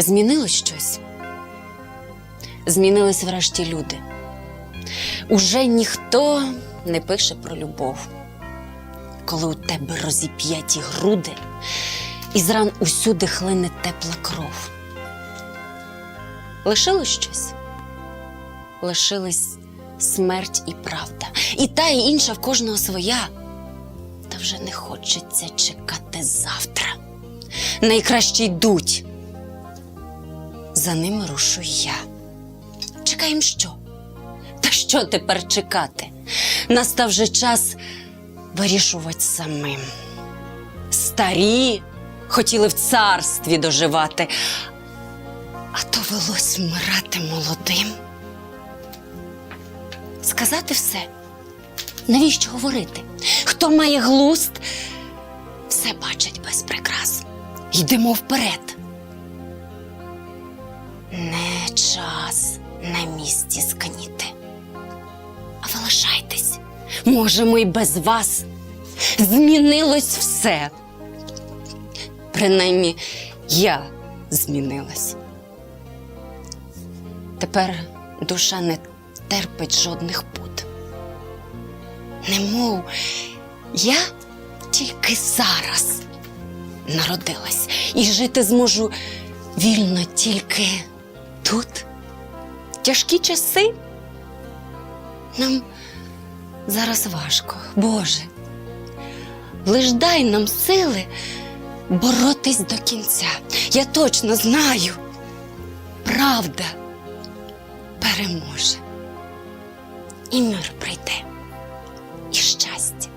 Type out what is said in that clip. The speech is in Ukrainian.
Змінилось щось. Змінились врешті люди. Уже ніхто не пише про любов. Коли у тебе розіп'яті груди, і з ран усюди хлине тепла кров. Лишилось щось? Лишились смерть і правда. І та, і інша в кожного своя. Та вже не хочеться чекати завтра. Найкраще йдуть. За ними рушу я. Чекаєм що? Та що тепер чекати? Настав же час вирішувати самим. Старі хотіли в царстві доживати, а то велось вмирати молодим. Сказати все. Навіщо говорити? Хто має глуст, все бачить без прикрас. Йдемо вперед. Не час на місці сканіти. А ви лишайтесь. Можемо й без вас. Змінилось все. Принаймні, я змінилась. Тепер душа не терпить жодних пут. Немов я тільки зараз народилась і жити зможу вільно тільки тут. Тяжкі часи. Нам зараз важко, Боже. Лиш дай нам сили боротись до кінця. Я точно знаю, правда переможе. І мир прийде, і щастя.